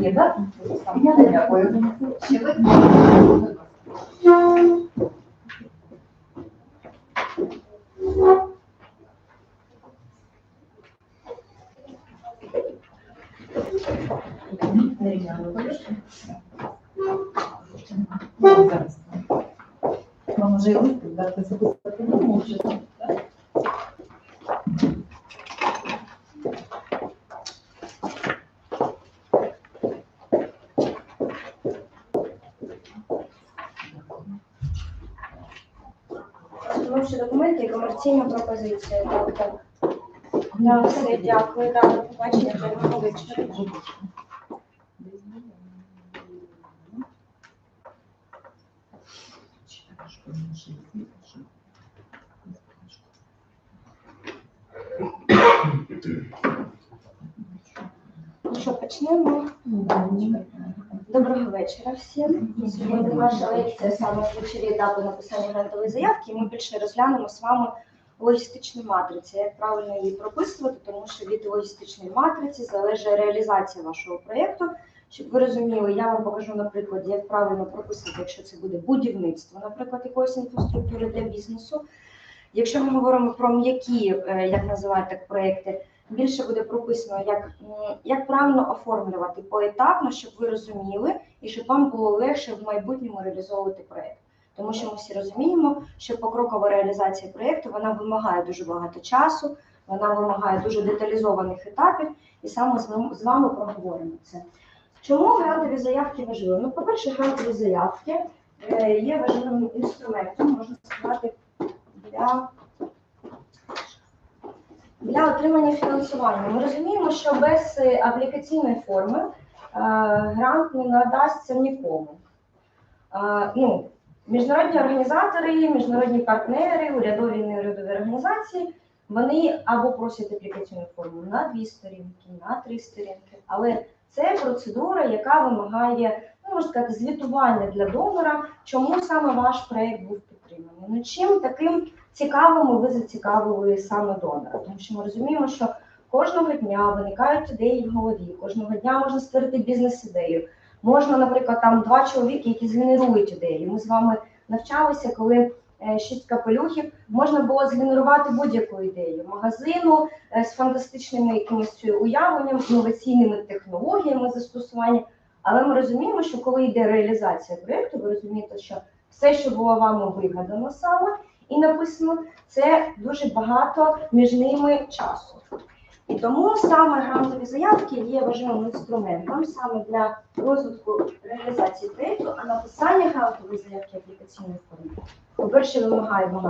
Є так? Я не дякую. Ще ви? Зараз. Вам вже і лист дати записати не можете. Установчі документи і комерційна пропозиція. Тобто, да, все, дякую. Да, до побачення, гарного вечора. Ну що, почнемо? Доброго вечора всім. Сьогодні наша лекція саме ключові етапи написання грантової заявки. і Ми більше розглянемо з вами логістичну матрицю, як правильно її прописувати, тому що від логістичної матриці залежить реалізація вашого проєкту. Щоб ви розуміли, я вам покажу на прикладі, як правильно прописати, якщо це буде будівництво, наприклад, якоїсь інфраструктури для бізнесу. Якщо ми говоримо про м'які, е, як називають так проєкти, більше буде прописано, як, як правильно оформлювати поетапно, щоб ви розуміли і щоб вам було легше в майбутньому реалізовувати проєкт. Тому що ми всі розуміємо, що покрокова реалізація проєкту вона вимагає дуже багато часу, вона вимагає дуже деталізованих етапів, і саме з вами- проговоримо це. Чому грантові заявки важливі? Ну, по-перше, грантові заявки е, є важливим інструментом, можна сказати, для для отримання фінансування. Ми розуміємо, що без е, аплікаційної форми е, грант не надасться нікому. Ну, міжнародні організатори, міжнародні партнери, урядові і неурядові організації, вони або просять аплікаційну форму на дві сторінки, на три сторінки, але це процедура, яка вимагає, ну, можна сказати, звітування для донора, чому саме ваш проєкт був підтриманий. Ну, чим таким цікавими ви зацікавили саме донора, тому що ми розуміємо, що кожного дня виникають ідеї в голові, кожного дня можна створити бізнес-ідею. Можна, наприклад, там два чоловіки, які згенерують ідеї. Ми з вами навчалися, коли е, шість капелюхів можна було згенерувати будь-яку ідею магазину е, з фантастичними якимось уявленням, інноваційними технологіями застосування. Але ми розуміємо, що коли йде реалізація проєкту, ви розумієте, що все, що було вами вигадано саме, і написано, це дуже багато між ними часу. І тому саме грантові заявки є важливим інструментом саме для розвитку реалізації проєкту, а написання грантової заявки аплікаційної форми, по-перше, вимагає багато.